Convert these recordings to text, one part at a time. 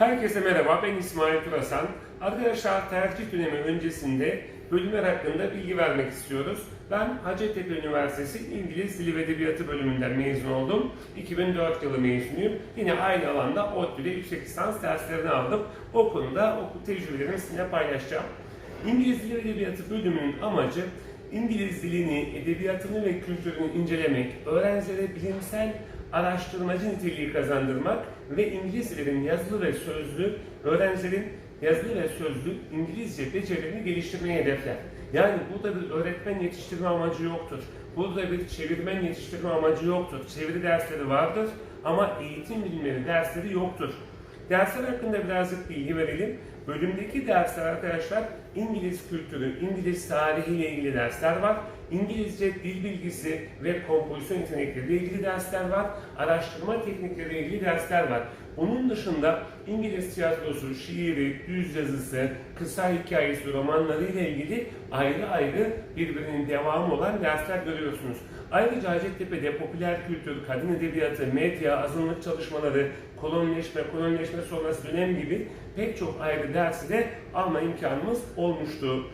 Herkese merhaba, ben İsmail Turasan. Arkadaşlar tercih dönemi öncesinde bölümler hakkında bilgi vermek istiyoruz. Ben Hacettepe Üniversitesi İngiliz Dili ve Edebiyatı bölümünden mezun oldum. 2004 yılı mezunuyum. Yine aynı alanda ODTÜ'de yüksek lisans derslerini aldım. O konuda okul tecrübelerimi sizinle paylaşacağım. İngiliz Dili ve Edebiyatı bölümünün amacı İngiliz dilini, edebiyatını ve kültürünü incelemek, öğrencilere bilimsel araştırmacı niteliği kazandırmak ve İngilizlerin yazılı ve sözlü, öğrencilerin yazılı ve sözlü İngilizce becerilerini geliştirmeye hedefler. Yani burada bir öğretmen yetiştirme amacı yoktur. Burada bir çevirmen yetiştirme amacı yoktur. Çeviri dersleri vardır ama eğitim bilimleri dersleri yoktur. Dersler hakkında birazcık bilgi verelim. Bölümdeki dersler arkadaşlar İngiliz kültürü, İngiliz tarihi ile ilgili dersler var. İngilizce dil bilgisi ve kompozisyon yetenekleriyle ilgili dersler var. Araştırma teknikleriyle ilgili dersler var. Bunun dışında İngiliz tiyatrosu, şiiri, düz yazısı, kısa hikayesi, romanları ile ilgili ayrı ayrı birbirinin devamı olan dersler görüyorsunuz. Ayrıca Hacettepe'de popüler kültür, kadın edebiyatı, medya, azınlık çalışmaları, kolonileşme, kolonileşme sonrası dönem gibi pek çok ayrı dersi de alma imkanımız olmuştu.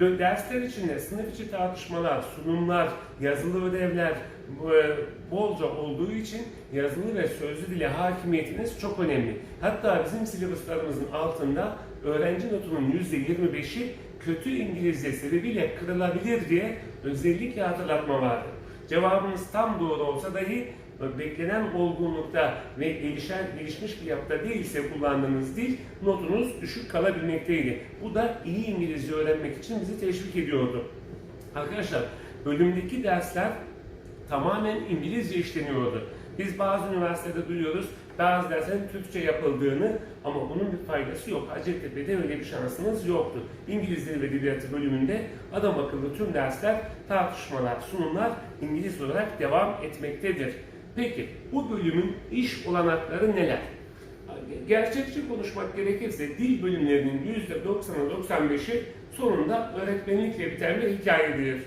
Dersler içinde sınıf içi tartışmalar, sunumlar, yazılı ödevler e, bolca olduğu için yazılı ve sözlü dile hakimiyetiniz çok önemli. Hatta bizim silabuslarımızın altında öğrenci notunun %25'i kötü İngilizce sebebiyle kırılabilir diye özellikle hatırlatma vardı. Cevabınız tam doğru olsa dahi beklenen olgunlukta ve gelişen, gelişmiş bir yapıda değilse kullandığınız dil notunuz düşük kalabilmekteydi. Bu da iyi İngilizce öğrenmek için bizi teşvik ediyordu. Arkadaşlar bölümdeki dersler tamamen İngilizce işleniyordu. Biz bazı üniversitede duyuyoruz bazı derslerin Türkçe yapıldığını ama bunun bir faydası yok. Hacettepe'de öyle bir şansınız yoktu. İngiliz Dili ve Edebiyatı bölümünde adam akıllı tüm dersler, tartışmalar, sunumlar İngiliz olarak devam etmektedir. Peki bu bölümün iş olanakları neler? Gerçekçi konuşmak gerekirse dil bölümlerinin %90'ı 95'i sonunda öğretmenlikle biten bir hikayedir.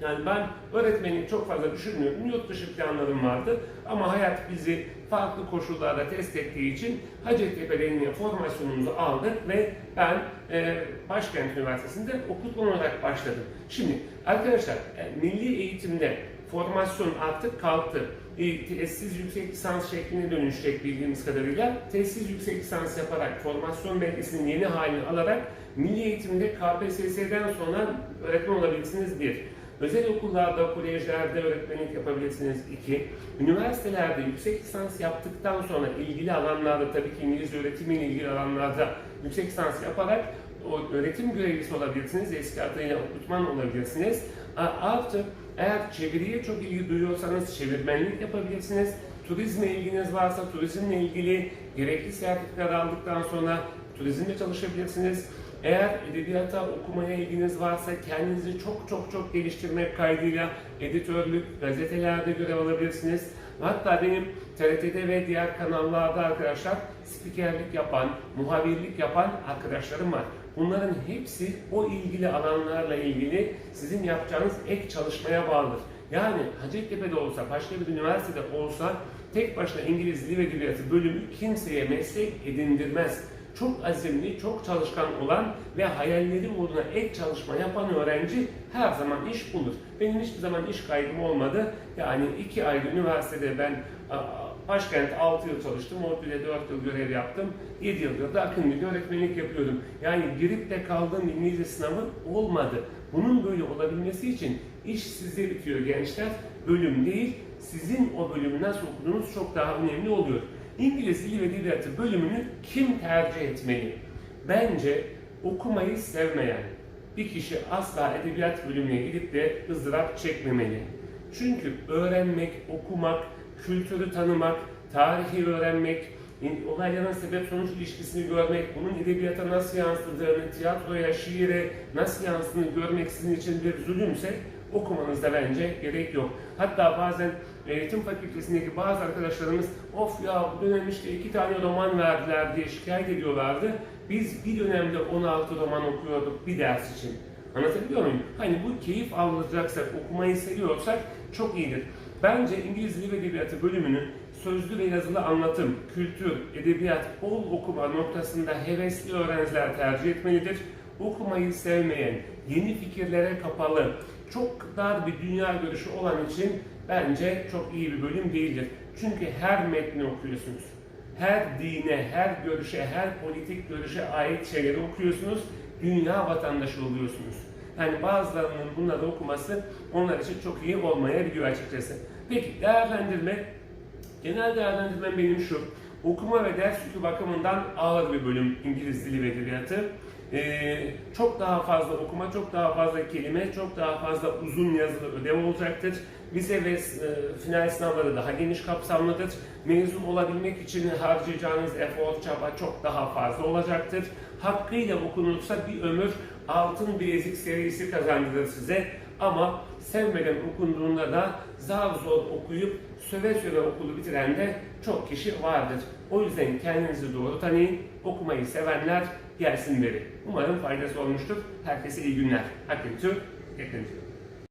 Yani ben öğretmenlik çok fazla düşünmüyorum. Yurt dışı planlarım vardı. Ama hayat bizi farklı koşullarda test ettiği için Hacettepe'de yine formasyonumuzu aldık ve ben e, Başkent Üniversitesi'nde okutman olarak başladım. Şimdi arkadaşlar e, milli eğitimde formasyon artık kalktı. E, Tesis yüksek lisans şekline dönüşecek bildiğimiz kadarıyla. Tesis yüksek lisans yaparak formasyon belgesinin yeni halini alarak milli eğitimde KPSS'den sonra öğretmen olabilirsiniz bir. Özel okullarda, kolejlerde öğretmenlik yapabilirsiniz. iki. Üniversitelerde yüksek lisans yaptıktan sonra ilgili alanlarda, tabii ki İngilizce öğretimiyle ilgili alanlarda yüksek lisans yaparak o öğretim görevlisi olabilirsiniz. Eski adıyla okutman olabilirsiniz. Artı eğer çeviriye çok ilgi duyuyorsanız çevirmenlik yapabilirsiniz. Turizme ilginiz varsa turizmle ilgili gerekli sertifikalar aldıktan sonra turizmde çalışabilirsiniz. Eğer edebiyata okumaya ilginiz varsa kendinizi çok çok çok geliştirmek kaydıyla editörlük, gazetelerde görev alabilirsiniz. Hatta benim TRT'de ve diğer kanallarda arkadaşlar spikerlik yapan, muhabirlik yapan arkadaşlarım var. Bunların hepsi o ilgili alanlarla ilgili sizin yapacağınız ek çalışmaya bağlıdır. Yani Hacettepe'de olsa, başka bir üniversitede olsa tek başına İngiliz Dili ve Edebiyatı bölümü kimseye meslek edindirmez çok azimli, çok çalışkan olan ve hayalleri uğruna ek çalışma yapan öğrenci her zaman iş bulur. Benim hiçbir zaman iş kaygım olmadı. Yani iki ayda üniversitede ben a, a, başkent 6 yıl çalıştım, ODTÜ'de 4 yıl görev yaptım, 7 yıldır da akın dili öğretmenlik yapıyordum. Yani girip de kaldığım İngilizce sınavı olmadı. Bunun böyle olabilmesi için iş sizde bitiyor gençler, bölüm değil. Sizin o bölümü nasıl okuduğunuz çok daha önemli oluyor. İngiliz Dili ve Edebiyatı bölümünü kim tercih etmeli? Bence okumayı sevmeyen bir kişi asla edebiyat bölümüne gidip de ızdırap çekmemeli. Çünkü öğrenmek, okumak, kültürü tanımak, tarihi öğrenmek, olayların sebep sonuç ilişkisini görmek, bunun edebiyata nasıl yansıdığını, tiyatroya, şiire nasıl yansıdığını görmek sizin için bir zulümse okumanızda bence gerek yok. Hatta bazen eğitim fakültesindeki bazı arkadaşlarımız of ya bu dönem işte iki tane roman verdiler diye şikayet ediyorlardı. Biz bir dönemde 16 roman okuyorduk bir ders için. Anlatabiliyor muyum? Hani bu keyif alacaksak, okumayı seviyorsak çok iyidir. Bence İngiliz Dili ve Edebiyatı bölümünü sözlü ve yazılı anlatım, kültür, edebiyat, bol okuma noktasında hevesli öğrenciler tercih etmelidir. Okumayı sevmeyen, yeni fikirlere kapalı, çok dar bir dünya görüşü olan için bence çok iyi bir bölüm değildir. Çünkü her metni okuyorsunuz. Her dine, her görüşe, her politik görüşe ait şeyleri okuyorsunuz. Dünya vatandaşı oluyorsunuz. Yani bazılarının bunları okuması onlar için çok iyi olmayabiliyor açıkçası. Peki değerlendirme. Genel değerlendirmem benim şu. Okuma ve ders yükü bakımından ağır bir bölüm İngiliz Dili ve Edebiyatı. Ee, çok daha fazla okuma, çok daha fazla kelime, çok daha fazla uzun yazılı ödev olacaktır. Vize ve e, final sınavları daha geniş kapsamlıdır. Mezun olabilmek için harcayacağınız efor, çaba çok daha fazla olacaktır. Hakkıyla okunursa bir ömür altın bilezik serisi kazandırır size. Ama sevmeden okunduğunda da zar zor okuyup söve söve okulu bitiren de çok kişi vardır. O yüzden kendinizi doğru tanıyın. Okumayı sevenler gelsin beri. Umarım faydası olmuştur. Herkese iyi günler. Yakın Türk.